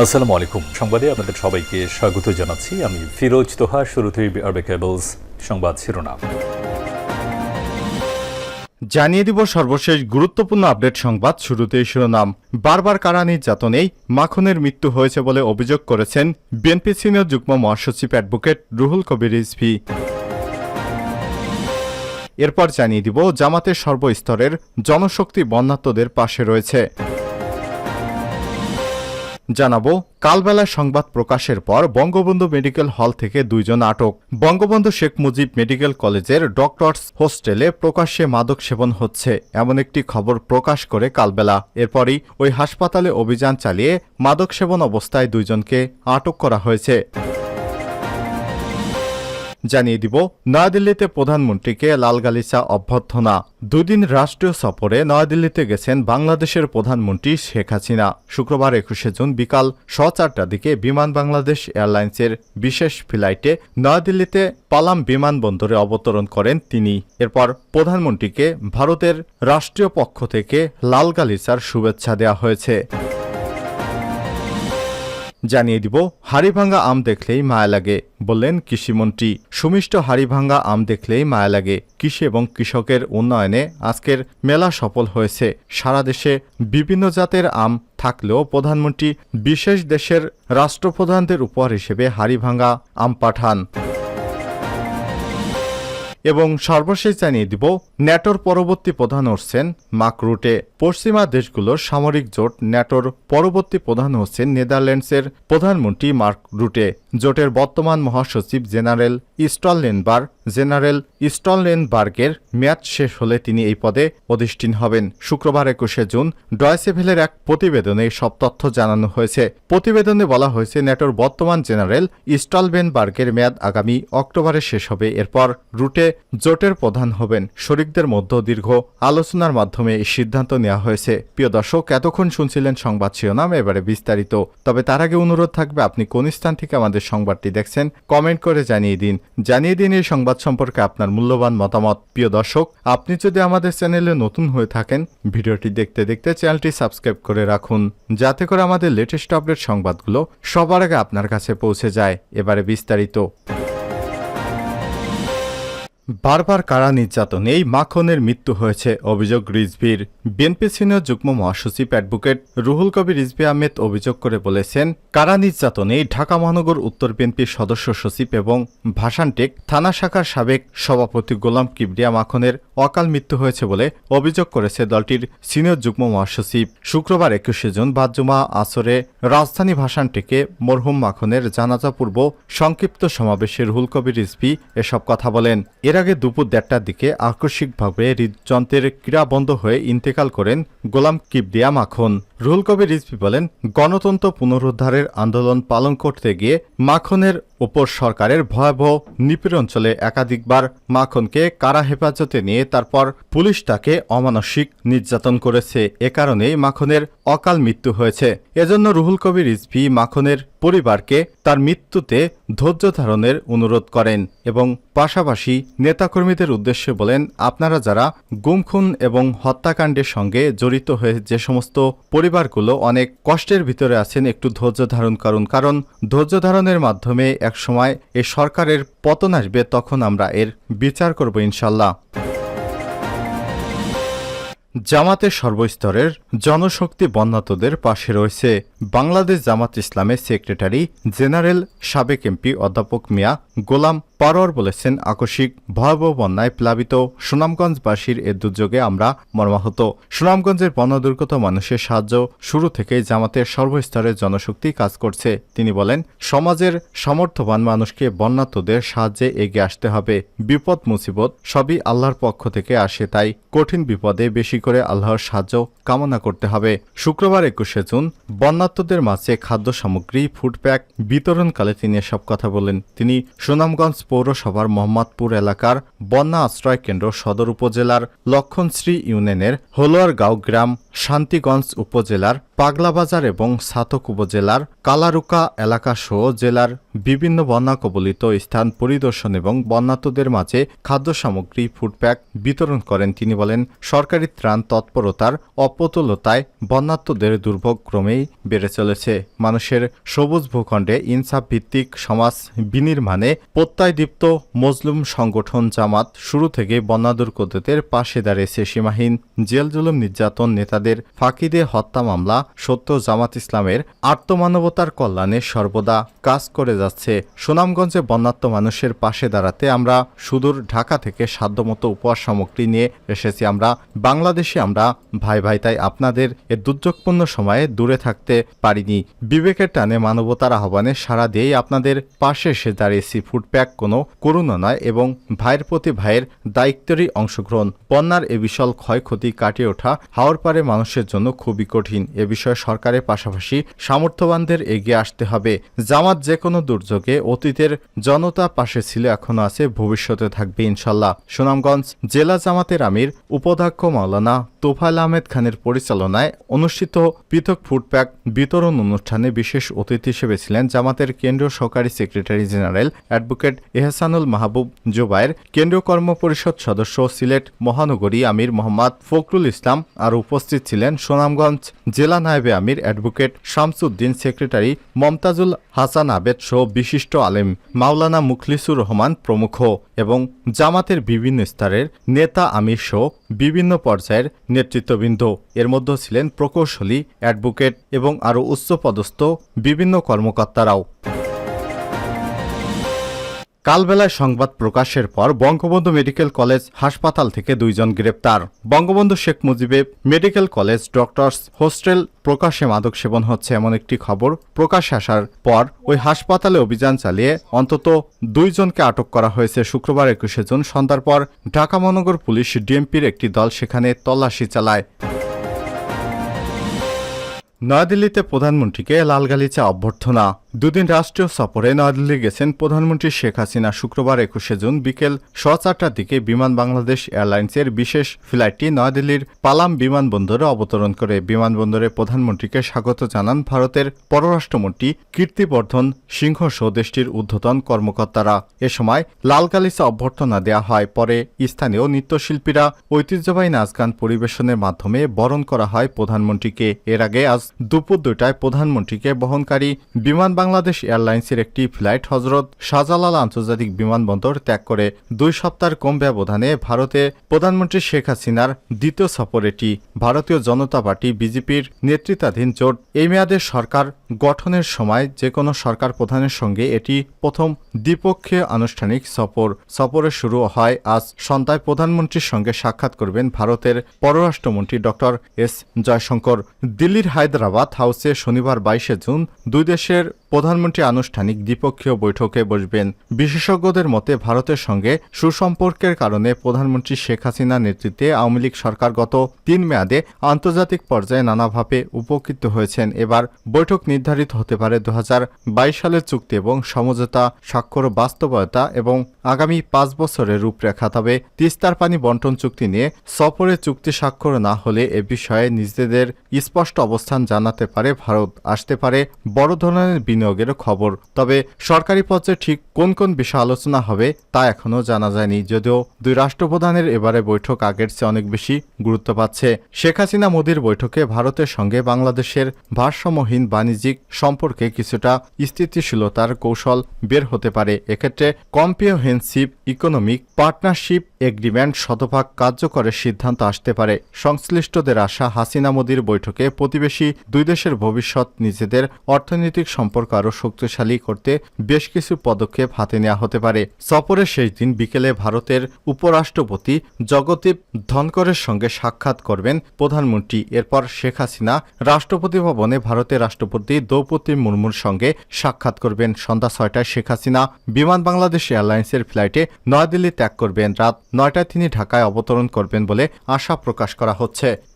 আসসালামু আলাইকুম। সংবাদে আপনাদের সবাইকে স্বাগত জানাচ্ছি। আমি ফিরোজ তোহা, শুরুতেই আরবে কেবলস সংবাদ শিরোনাম। জানিয়ে দিব সর্বশেষ গুরুত্বপূর্ণ আপডেট সংবাদ শুরুতেই শিরোনাম। বারবার কারা নির্যাতনেই মাখনের মৃত্যু হয়েছে বলে অভিযোগ করেছেন বিএনপি সিনিয়র যুগ্ম মহাসচিব অ্যাডভোকেট রুহুল কবির রিজভি। এরপর জানিয়ে দিব জামাতের সর্বস্তরের জনশক্তি বন্যাত্মদের পাশে রয়েছে। জানাব কালবেলা সংবাদ প্রকাশের পর বঙ্গবন্ধু মেডিকেল হল থেকে দুইজন আটক। বঙ্গবন্ধু শেখ মুজিব মেডিকেল কলেজের ডক্টরস হোস্টেলে প্রকাশ্যে মাদক সেবন হচ্ছে, এমন একটি খবর প্রকাশ করে কালবেলা। এরপরই ওই হাসপাতালে অভিযান চালিয়ে মাদক সেবন অবস্থায় দুইজনকে আটক করা হয়েছে। জানিয়ে দিব, নয়াদিল্লিতে প্রধানমন্ত্রীকে লালগালিচা অভ্যর্থনা। দুদিন রাষ্ট্রীয় সফরে নয়াদিল্লিতে গেছেন বাংলাদেশের প্রধানমন্ত্রী শেখ হাসিনা। শুক্রবার একুশে জুন বিকাল স চারটার দিকে বিমান বাংলাদেশ এয়ারলাইন্সের বিশেষ ফ্লাইটে নয়াদিল্লিতে পালাম বিমানবন্দরে অবতরণ করেন তিনি। এরপর প্রধানমন্ত্রীকে ভারতের রাষ্ট্রীয় পক্ষ থেকে লালগালিচার শুভেচ্ছা দেওয়া হয়েছে। জানিয়ে দিব, হাড়িভাঙ্গা আম দেখলেই মায়া লাগে, বললেন কৃষিমন্ত্রী। সুমিষ্ট হাড়িভাঙ্গা আম দেখলেই মায়া লাগে, কৃষি এবং কৃষকের উন্নয়নে আজকের মেলা সফল হয়েছে। সারা দেশে বিভিন্ন জাতের আম থাকলেও প্রধানমন্ত্রী বিশেষ দেশের রাষ্ট্রপ্রধানদের উপহার হিসেবে হাড়িভাঙ্গা আম পাঠান। এবং সর্বশেষ জানিয়ে দিব, ন্যাটোর পরবর্তী প্রধান হচ্ছেন মাকরুটে পশ্চিমা দেশগুলোর সামরিক জোট ন্যাটোর পরবর্তী প্রধান হচ্ছেন নেদারল্যান্ডসের প্রধানমন্ত্রী মার্ক রুটে। জোটের বর্তমান মহাসচিব জেনারেল স্টললেনবার জেনারেল স্টললেনবার্গের মেয়াদ শেষ হলে তিনি এই পদে অধিষ্ঠিন হবেন। শুক্রবার একুশে জুন ডয়সেভেলের এক প্রতিবেদনে সব তথ্য জানানো হয়েছে। প্রতিবেদনে বলা হয়েছে, ন্যাটোর বর্তমান জেনারেল স্টলবেনবার্গের মেয়াদ আগামী অক্টোবরে শেষ হবে। এরপর রুটে জোটের প্রধান হবেন। শরিকদের মধ্যে দীর্ঘ আলোচনার মাধ্যমে এই সিদ্ধান্ত নেওয়া হয়েছে। প্রিয় দর্শক, এতক্ষণ শুনছিলেন সংবাদ শিরোনাম, এবারে বিস্তারিত। তবে তার আগে অনুরোধ থাকবে, আপনি কোন স্থান থেকে আমাদের সংবাদটি দেখছেন, কমেন্ট করে জানিয়ে দিন। জানিয়ে দিন এই সংবাদ সম্পর্কে আপনার মূল্যবান মতামত। প্রিয় দর্শক, আপনি যদি আমাদের চ্যানেলে নতুন হয়ে থাকেন, ভিডিওটি দেখতে দেখতে চ্যানেলটি সাবস্ক্রাইব করে রাখুন, যাতে করে আমাদের লেটেস্ট আপডেট সংবাদগুলো সবার আগে আপনার কাছে পৌঁছে যায়। এবারে বিস্তারিত। বারবার কারা নির্যাতন? এই মাখনের মৃত্যু হয়েছে, অভিযোগ রিজভির। বিএনপি সিনিয়র যুগ্ম মহাসচিব অ্যাডভোকেট রুহুল কবির রিজভি আহমেদ অভিযোগ করে বলেছেন, কারা নির্যাতনে? ঢাকা মহানগর উত্তর বিএনপির সদস্য সচিব এবং ভাষানটেক থানা শাখার সাবেক সভাপতি গোলাম কিবরিয়া মাখনের অকাল মৃত্যু হয়েছে বলে অভিযোগ করেছে দলটির সিনিয়র যুগ্ম মহাসচিব। শুক্রবার একুশে জুন বাদজুমা আসরে রাজধানী ভাষানটেকে মরহুম মাখনের জানাজা পূর্ব সংক্ষিপ্ত সমাবেশে রুহুল কবির রিজভি এসব কথা বলেন। এর আগে দুপুর দেড়টার দিকে আকস্মিকভাবে হৃদযন্ত্রের ক্রীড়া বন্ধ হয়ে ইন্তেকাল করেন গোলাম কিবদিয়া মাখন। রুহুল কবির রিজভি বলেন, গণতন্ত্র পুনরুদ্ধারের আন্দোলন পালন করতে গিয়ে মাখনের ওপর সরকারের ভয়াবহ নিপীড়ন চলে একাধিকবার। মাখনকে কারা হেফাজতে নিয়ে তারপর পুলিশ তাকে অমানসিক নির্যাতন করেছে। এ কারণেই মাখনের অকাল মৃত্যু হয়েছে। এজন্য রুহুল কবির রিজভি মাখনের পরিবারকে তার মৃত্যুতে ধৈর্য ধারণের অনুরোধ করেন এবং পাশাপাশি নেতাকর্মীদের উদ্দেশ্যে বলেন, আপনারা যারা গুমখুন এবং হত্যাকাণ্ডের সঙ্গে জড়িত হয়ে যে সমস্ত পরিবারগুলো অনেক কষ্টের ভিতরে আছেন একটু ধৈর্য ধারণ করুন, কারণ ধৈর্য ধারণের মাধ্যমে একসময় এ সরকারের পতন আসবে, তখন আমরা এর বিচার করব ইনশাল্লাহ। জামাতের সর্বস্তরের জনশক্তি বন্যাতদের পাশে রয়েছে বাংলাদেশ জামাত ইসলামের সেক্রেটারি জেনারেল সাবেক এমপি অধ্যাপক মিয়া গোলাম পারোয়ার বলেছেন, আকস্মিক ভয়াবহ বন্যায় প্লাবিত সুনামগঞ্জবাসীর এ দুর্যোগে আমরা মর্মাহত। সুনামগঞ্জের বন্যাদুর্গত মানুষের সাহায্য শুরু থেকেই জামাতের সর্বস্তরের জনশক্তি কাজ করছে। তিনি বলেন, সমাজের সমর্থবান মানুষকে বন্যাতদের সাহায্যে এগিয়ে আসতে হবে। বিপদ, মুসিবত সবই আল্লাহর পক্ষ থেকে আসে, তাই কঠিন বিপদে বেশি করে আল্লাহর সাহায্য কামনা করতে হবে। শুক্রবার একুশে জুন বন্যাত্মদের মাঝে খাদ্য সামগ্রী ফুড প্যাক, বিতরণকালে তিনি এসব কথা বলেন। তিনি সুনামগঞ্জ পৌরসভার মোহাম্মদপুর এলাকার বন্যা আশ্রয় কেন্দ্র সদর উপজেলার লক্ষণশ্রী ইউনিয়নের হলোয়ারগাঁও গ্রাম শান্তিগঞ্জ উপজেলার পাগলাবাজার এবং সাতক উপজেলার কালারুকা এলাকা এলাকাসহ জেলার বিভিন্ন বন্যা কবলিত স্থান পরিদর্শন এবং বন্যাতদের মাঝে খাদ্য সামগ্রী, ফুডপ্যাক বিতরণ করেন। তিনি বলেন, সরকারি ত্রাণ তৎপরতার অপতুলতায় বন্যাত্মদের দুর্ভোগ ক্রমেই বেড়ে চলেছে। মানুষের সবুজ ভূখণ্ডে ইনসাফ ভিত্তিক সমাজ বিনির্মাণে প্রত্যয়দীপ্ত মজলুম সংগঠন জামাত শুরু থেকে বন্যা দুর্গতদের পাশে দাঁড়িয়েছে সীমাহীন জেল জুলুম নির্যাতন নেতাদের ফাঁকিদে হত্যা মামলা, সত্য জামাত ইসলামের আত্মমানবতার কল্যাণে সর্বদা কাজ করে যাচ্ছে। সুনামগঞ্জে বন্যাত্ম মানুষের পাশে দাঁড়াতে আমরা সুদূর ঢাকা থেকে সাধ্যমতো উপহার সামগ্রী নিয়ে এসেছি আমরা। বাংলাদেশে আমরা, ভাই ভাই, তাই আপনাদের এ দুর্যোগপূর্ণ সময়ে দূরে থাকতে পারিনি। বিবেকের টানে মানবতার আহ্বানে সাড়া দিয়েই আপনাদের পাশে এসে দাঁড়িয়েছি। ফুডপ্যাক কোনো করুণা নয় এবং ভাইয়ের প্রতি ভাইয়ের দায়িত্বেরই অংশগ্রহণ। বন্যার এ বিশাল ক্ষয়ক্ষতি কাটিয়ে ওঠা হাওর পারে মানুষের জন্য খুবই কঠিন। এ বিষয়ে সরকারের পাশাপাশি সামর্থ্যবানদের এগিয়ে আসতে হবে। জামাত যে কোনো দুর্যোগে অতীতের জনতা পাশে ছিল, এখনও আছে, ভবিষ্যতে থাকবে ইনশাল্লাহ। সুনামগঞ্জ জেলা জামাতের আমির, উপাধ্যক্ষ মাওলানা তোফায়েল আহমেদ খানের পরিচালনায় অনুষ্ঠিত পৃথক ফুডপ্যাক বিতরণ অনুষ্ঠানে বিশেষ অতিথি হিসেবে ছিলেন জামাতের কেন্দ্রীয় সহকারী secretary general advocate Ehsanul Mahbub Zubair কেন্দ্রীয় কর্ম পরিষদ সদস্য সিলেট মহানগরী আমির মোহাম্মদ ফখরুল ইসলাম আর উপস্থিত ছিলেন সুনামগঞ্জ জেলা নায়েবে আমির অ্যাডভোকেট শামসুদ্দিন সেক্রেটারি মমতাজুল হাসান আবেদ সহ বিশিষ্ট আলেম মাওলানা মুখলিসুর রহমান প্রমুখ এবং জামাতের বিভিন্ন স্তরের নেতা আমির সহ বিভিন্ন পর্যায়ের নেতৃত্ববৃন্দ। এর মধ্যে ছিলেন প্রকৌশলী, অ্যাডভোকেট এবং আরও উচ্চপদস্থ বিভিন্ন কর্মকর্তারাও। কালবেলায় সংবাদ প্রকাশের পর বঙ্গবন্ধু মেডিকেল কলেজ হাসপাতাল থেকে দুইজন গ্রেপ্তার। বঙ্গবন্ধু শেখ মুজিবের মেডিকেল কলেজ ডক্টরস হোস্টেল প্রকাশ্যে মাদক সেবন হচ্ছে এমন একটি খবর প্রকাশ্যে আসার পর ওই হাসপাতালে অভিযান চালিয়ে অন্তত দুইজনকে আটক করা হয়েছে শুক্রবার একুশে জুন সন্ধ্যার পর ঢাকা মহানগর পুলিশ ডিএমপির একটি দল সেখানে তল্লাশি চালায়। নয়াদিল্লিতে প্রধানমন্ত্রীকে লালগালিচা অভ্যর্থনা। দুদিন রাষ্ট্রীয় সফরে নয়াদিল্লি গেছেন প্রধানমন্ত্রী শেখ হাসিনা শুক্রবার একুশে জুন বিকেল স চারটার দিকে বিমান বাংলাদেশ এয়ারলাইন্সের বিশেষ ফ্লাইটটি নয়াদিল্লির পালাম বিমানবন্দরে অবতরণ করে। বিমানবন্দরে প্রধানমন্ত্রীকে স্বাগত জানান ভারতের পররাষ্ট্রমন্ত্রী কীর্তিবর্ধন সিংহ সহ দেশটির ঊর্ধ্বতন কর্মকর্তারা। এ সময় লালগালিচা অভ্যর্থনা দেওয়া হয়। পরে স্থানীয় নৃত্যশিল্পীরা ঐতিহ্যবাহী নাচ গান পরিবেশনের মাধ্যমে বরণ করা হয় প্রধানমন্ত্রীকে। এর আগে আজ দুপুর দুইটায় প্রধানমন্ত্রীকে বহনকারী বিমান বাংলাদেশ এয়ারলাইন্সের একটি ফ্লাইট হজরত শাহজালাল আন্তর্জাতিক বিমানবন্দর ত্যাগ করে দুই সপ্তাহের কম ব্যবধানে ভারতে প্রধানমন্ত্রী শেখ হাসিনার দ্বিতীয় সফর এটি ভারতীয় জনতা পার্টি বিজেপির নেতৃত্বাধীন জোট এই মেয়াদে সরকার গঠনের সময় যে কোনো সরকার প্রধানের সঙ্গে এটি প্রথম দ্বিপক্ষীয় আনুষ্ঠানিক সফর। সফরে শুরু হয় আজ। সন্ধ্যায় প্রধানমন্ত্রীর সঙ্গে সাক্ষাৎ করবেন ভারতের পররাষ্ট্রমন্ত্রী ডক্টর এস জয়শঙ্কর। দিল্লির হায়দ্রাবাদ হাউসে শনিবার বাইশে জুন দুই দেশের প্রধানমন্ত্রী আনুষ্ঠানিক দ্বিপক্ষীয় বৈঠকে বসবেন। বিশেষজ্ঞদের মতে, ভারতের সঙ্গে সুসম্পর্কের কারণে প্রধানমন্ত্রী শেখ হাসিনা নেতৃত্বে আওয়ামী লীগ সরকার গত তিন মেয়াদে আন্তর্জাতিক পর্যায়ে নানাভাবে উপকৃত হয়েছেন। এবার বৈঠক নির্ধারিত হতে পারে দু সালের চুক্তি এবং সমঝোতা, স্বাক্ষর, বাস্তবতা এবং আগামী পাঁচ বছরের রূপরেখা। তবে তিস্তার পানি বন্টন চুক্তি নিয়ে সফরে চুক্তি স্বাক্ষর না হলে এ বিষয়ে নিজেদের স্পষ্ট অবস্থান জানাতে পারে ভারত। আসতে পারে বড় ধরনের বিনিয়োগের খবর। তবে সরকারি পর্যায়ে ঠিক কোন কোন বিষয় আলোচনা হবে তা এখনও জানা যায়নি, যদিও দুই রাষ্ট্রপ্রধানের এবারে বৈঠক আগের চেয়ে অনেক বেশি গুরুত্ব পাচ্ছে। শেখ হাসিনা মোদীর বৈঠকে ভারতের সঙ্গে বাংলাদেশের ভারসাম্যহীন বাণিজ্যিক সম্পর্কে কিছুটা স্থিতিশীলতার কৌশল বের হতে পারে। এক্ষেত্রে কম্প্রিহেন্সিভ ইকোনমিক পার্টনারশিপ এগ্রিমেন্ট শতভাগ কার্যকরের সিদ্ধান্ত আসতে পারে। সংশ্লিষ্টদের আশা, হাসিনা মোদীর বৈঠকে প্রতিবেশী দুই দেশের ভবিষ্যৎ নিজেদের অর্থনৈতিক সম্পর্ক আরও শক্তিশালী করতে বেশ কিছু পদক্ষেপ হাতে নেওয়া হতে পারে। সফরের শেষ দিন বিকেলে ভারতের উপরাষ্ট্রপতি জগদীপ ধনকরের সঙ্গে সাক্ষাৎ করবেন প্রধানমন্ত্রী। এরপর শেখ হাসিনা রাষ্ট্রপতি ভবনে ভারতের রাষ্ট্রপতি দ্রৌপদী মুর্মুর সঙ্গে সাক্ষাৎ করবেন। সন্ধ্যা ছয়টায় শেখ হাসিনা বিমান বাংলাদেশ এয়ারলাইন্সের ফ্লাইটে নয়াদিল্লি ত্যাগ করবেন। রাত নয়টায় তিনি ঢাকায় অবতরণ করবেন বলে আশা প্রকাশ করা হচ্ছে।